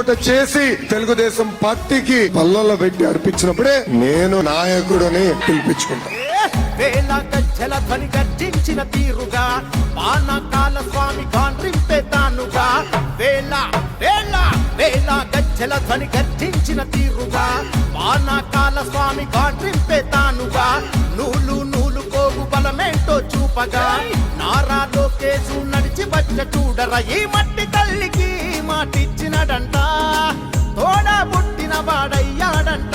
చోట చేసి తెలుగుదేశం పార్టీకి పల్లెల్లో పెట్టి అర్పించినప్పుడే నేను నాయకుడని పిలిపించుకుంటా. వేల గజ్జల ధ్వని గర్జించిన తీరుగా పానకాల స్వామి గాండ్రింపే తానుగా. వేల వేల వేల గజ్జల ధ్వని గర్జించిన తీరుగా పానకాల స్వామి గాండ్రింపే తానుగా. నూలు నూలు కోగు బలమేంటో చూపగా నారాలు లోకేశు నడిచి వచ్చ చూడర ఈ మట్టి తల్లికి మాటిచ్చినడంట. తోడ పుట్టిన వాడయ్యాడంట.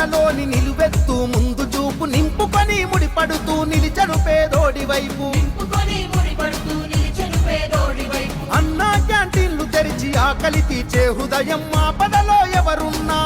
చందన్నలోని నిలువెత్తు ముందు చూపు నింపుకొని ముడిపడుతూ నిలిచెను పేదోడి వైపు. అన్నా క్యాంటీన్లు తెరిచి ఆకలి తీర్చే హృదయం ఆపదలో ఎవరున్నా.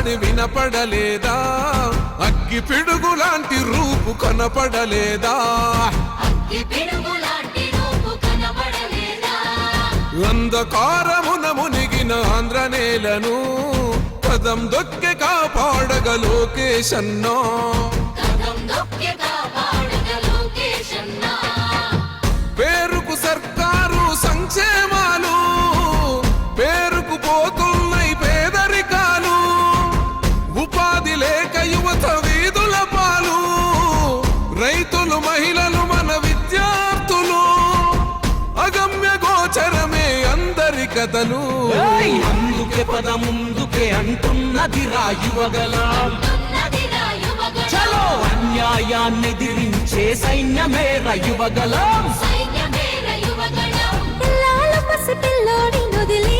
సడి వినపడలేదా? అగ్గి పిడుగు లాంటి రూపు కనపడలేదా? అంధకారమున మునిగిన ఆంధ్ర నేలను పదం దొక్కె కాపాడగ లోకేశన్నా. పేరుకు సర్కారు సంక్షేమాలు కథలు! అందుకే పద ముందుకే అంటున్నది చలో అన్యాయాన్ని ఎదిరించే సైన్యమే పసి పిల్లోడి నుదిలి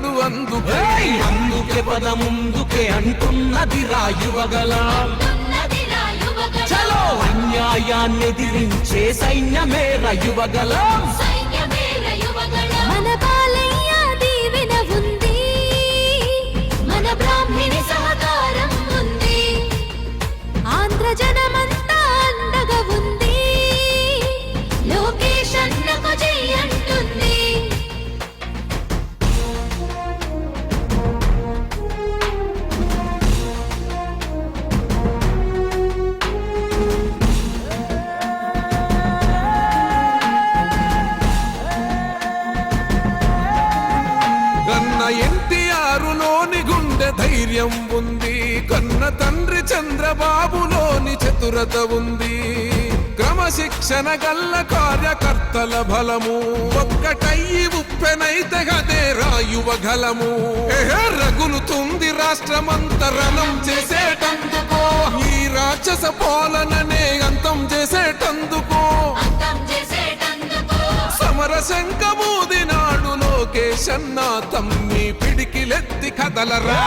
చేస్తున్నాడు అందుకై! అందుకే పద ముందుకే అంటున్నది రాయువగలం చలో అన్యాయాన్ని ఎదిరించే సైన్యమే రయువగలం మన కన్న ఎన్టీఆర్లోని గుండె ధైర్యం ఉంది. కన్న తండ్రి చంద్రబాబులోని చతురత ఉంది. క్రమశిక్షణ గల్ల కార్యకర్తల బలము. ఒక్కటయ్యి ఉప్పెనైతే గదే రాయువగలము ఎహే రగులుతుంది రాష్ట్రమంత రణం చేసేటందుకో. ఈ రాక్షస పాలననే అంతం చేసేటందుకో. అంతం చేసేటందుకు తమ్మి పిడికిలెత్తి కదలరా